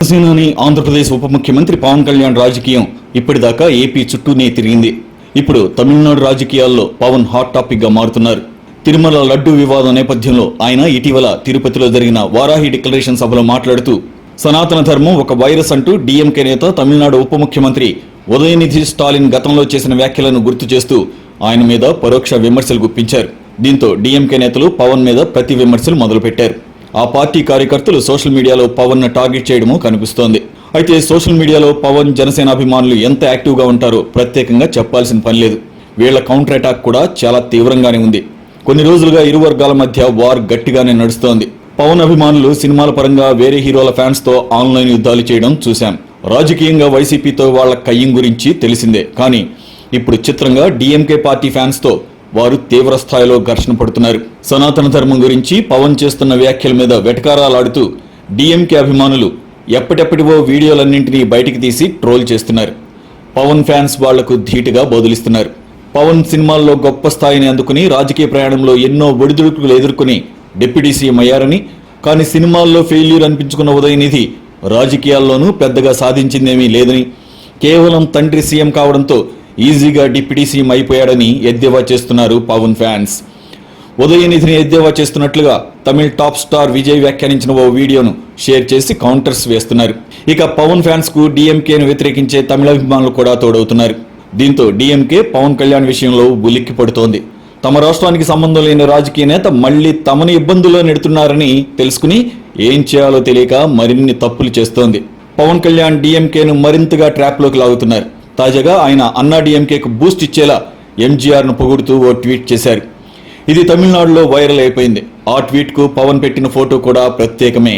జనసేనాని ఆంధ్రప్రదేశ్ ఉప ముఖ్యమంత్రి పవన్ కళ్యాణ్ రాజకీయం ఇప్పటిదాకా ఏపీ చుట్టూనే తిరిగింది. ఇప్పుడు తమిళనాడు రాజకీయాల్లో పవన్ హాట్ టాపిక్గా మారుతున్నారు. తిరుమల లడ్డు వివాదం నేపథ్యంలో ఆయన ఇటీవల తిరుపతిలో జరిగిన వారాహి డిక్లరేషన్ సభలో మాట్లాడుతూ సనాతన ధర్మం ఒక వైరస్ అంటూ డీఎంకే నేత తమిళనాడు ఉప ముఖ్యమంత్రి ఉదయనిధి స్టాలిన్ గతంలో చేసిన వ్యాఖ్యలను గుర్తు చేస్తూ ఆయన మీద పరోక్ష విమర్శలు గుప్పించారు. దీంతో డీఎంకే నేతలు పవన్ మీద ప్రతి విమర్శలు మొదలుపెట్టారు. ఆ పార్టీ కార్యకర్తలు సోషల్ మీడియాలో పవన్ను టార్గెట్ చేయడము కనిపిస్తోంది. అయితే సోషల్ మీడియాలో పవన్ జనసేన అభిమానులు ఎంత యాక్టివ్గా ఉంటారో ప్రత్యేకంగా చెప్పాల్సిన పని లేదు. వీళ్ళ కౌంటర్ అటాక్ కూడా చాలా తీవ్రంగానే ఉంది. కొన్ని రోజులుగా ఇరు వర్గాల మధ్య వార్ గట్టిగానే నడుస్తోంది. పవన్ అభిమానులు సినిమాల పరంగా వేరే హీరోల ఫ్యాన్స్తో ఆన్లైన్ యుద్ధాలు చేయడం చూశాం. రాజకీయంగా వైసీపీతో వాళ్ళ కయ్యం గురించి తెలిసిందే. కానీ ఇప్పుడు చిత్రంగా డిఎంకే పార్టీ ఫ్యాన్స్తో వారు తీవ్ర స్థాయిలో ఘర్షణ పడుతున్నారు. సనాతన ధర్మం గురించి పవన్ చేస్తున్న వ్యాఖ్యల మీద వెటకారాలాడుతూ డిఎంకే అభిమానులు ఎప్పటెప్పటివో వీడియోలన్నింటినీ బయటికి తీసి ట్రోల్ చేస్తున్నారు. పవన్ ఫ్యాన్స్ వాళ్ళకు ధీటుగా బదులిస్తున్నారు పవన్ సినిమాల్లో గొప్ప స్థాయిని అందుకుని రాజకీయ ప్రయాణంలో ఎన్నో ఒడిదుడుకులు ఎదుర్కొని డిప్యూటీ సీఎం అయ్యారని కానీ సినిమాల్లో ఫెయిల్యూర్ అనిపించుకున్న ఉదయనిధి రాజకీయాల్లోనూ పెద్దగా సాధించిందేమీ లేదని కేవలం తండ్రి సీఎం కావడంతో ఈజీగా డిప్యూటీ సీఎం అయిపోయాడని ఎద్దేవా చేస్తున్నారు పవన్ ఫ్యాన్స్. ఉదయనిధిని ఎద్దేవా చేస్తున్నట్లుగా తమిళ టాప్ స్టార్ విజయ్ వ్యాఖ్యానించిన ఓ వీడియోను షేర్ చేసి కౌంటర్స్ వేస్తున్నారు. ఇక పవన్ ఫ్యాన్స్కు డిఎంకేను వ్యతిరేకించే తమిళ అభిమానులు కూడా తోడవుతున్నారు. దీంతో డిఎంకే పవన్ కళ్యాణ్ విషయంలో ఉలిక్కి పడుతోంది. తమ రాష్ట్రానికి సంబంధం లేని రాజకీయ నేత మళ్ళీ తమను ఇబ్బందుల్లో నెడుతున్నారని తెలుసుకుని ఏం చేయాలో తెలియక మరిన్ని తప్పులు చేస్తోంది. పవన్ కళ్యాణ్ డిఎంకేను మరింతగా ట్రాప్లోకి లాగుతున్నారు. తాజాగా ఆయన అన్నాడిఎంకేకు బూస్ట్ ఇచ్చేలా ఎంజీఆర్ను పొగుడుతూ ఓ ట్వీట్ చేశారు. ఇది తమిళనాడులో వైరల్ అయిపోయింది. ఆ ట్వీట్కు పవన్ పెట్టిన ఫోటో కూడా ప్రత్యేకమే.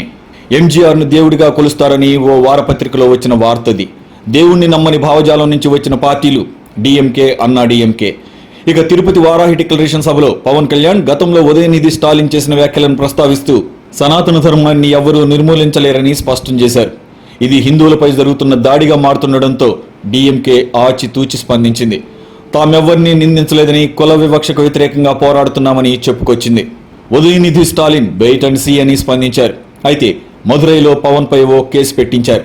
ఎంజీఆర్ను దేవుడిగా కొలుస్తారని ఓ వారపత్రికలో వచ్చిన వార్తది దేవుణ్ణి నమ్మని భావజాలం నుంచి వచ్చిన పార్టీలు డిఎంకే అన్నా డిఎంకే. ఇక తిరుపతి వారాహి డిక్లరేషన్ సభలో పవన్ కళ్యాణ్ గతంలో ఉదయనిధి స్టాలిన్ చేసిన వ్యాఖ్యలను ప్రస్తావిస్తూ సనాతన ధర్మాన్ని ఎవ్వరూ నిర్మూలించలేరని స్పష్టం చేశారు. ఇది హిందువులపై జరుగుతున్న దాడిగా మారుతుండటంతో డిఎంకే ఆచితూచి స్పందించింది. తామెవ్వరినీ నిందించలేదని కుల వివక్షకు వ్యతిరేకంగా పోరాడుతున్నామని చెప్పుకొచ్చింది. Udhayanidhi Stalin wait and see అని స్పందించారు. అయితే మదురైలో పవన్ పై ఓ కేసు పెట్టించారు.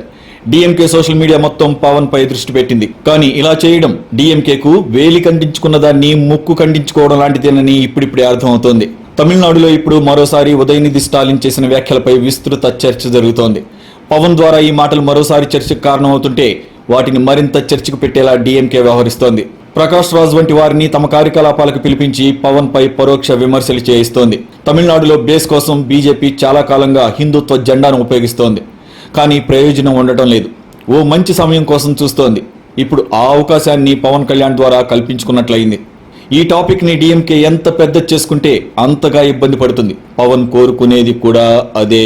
డిఎంకే సోషల్ మీడియా మొత్తం పవన్ పై దృష్టి పెట్టింది. కానీ ఇలా చేయడం డిఎంకేకు వేలి ఖండించుకున్న దాన్ని ముక్కు ఖండించుకోవడం లాంటిదేనని ఇప్పుడిప్పుడే అర్థమవుతోంది. తమిళనాడులో ఇప్పుడు మరోసారి ఉదయనిధి స్టాలిన్ చేసిన వ్యాఖ్యలపై విస్తృత చర్చ జరుగుతోంది. పవన్ ద్వారా ఈ మాటలు మరోసారి చర్చకు కారణమవుతుంటే వాటిని మరింత చర్చకు పెట్టేలా డీఎంకే వ్యవహరిస్తోంది. ప్రకాష్ రాజ్ వంటి వారిని తమ కార్యకలాపాలకు పిలిపించి పవన్ పై పరోక్ష విమర్శలు చేయిస్తోంది. తమిళనాడులో బేస్ కోసం బీజేపీ చాలా కాలంగా హిందుత్వ జెండాను ఉపయోగిస్తోంది. కానీ ప్రయోజనం ఉండటం లేదు. ఓ మంచి సమయం కోసం చూస్తోంది. ఇప్పుడు ఆ అవకాశాన్ని పవన్ కళ్యాణ్ ద్వారా కల్పించుకున్నట్లయింది. ఈ టాపిక్ని డీఎంకే డిఎంకే ఎంత పెద్ద చేసుకుంటే అంతగా ఇబ్బంది పడుతుంది. పవన్ కోరుకునేది కూడా అదే.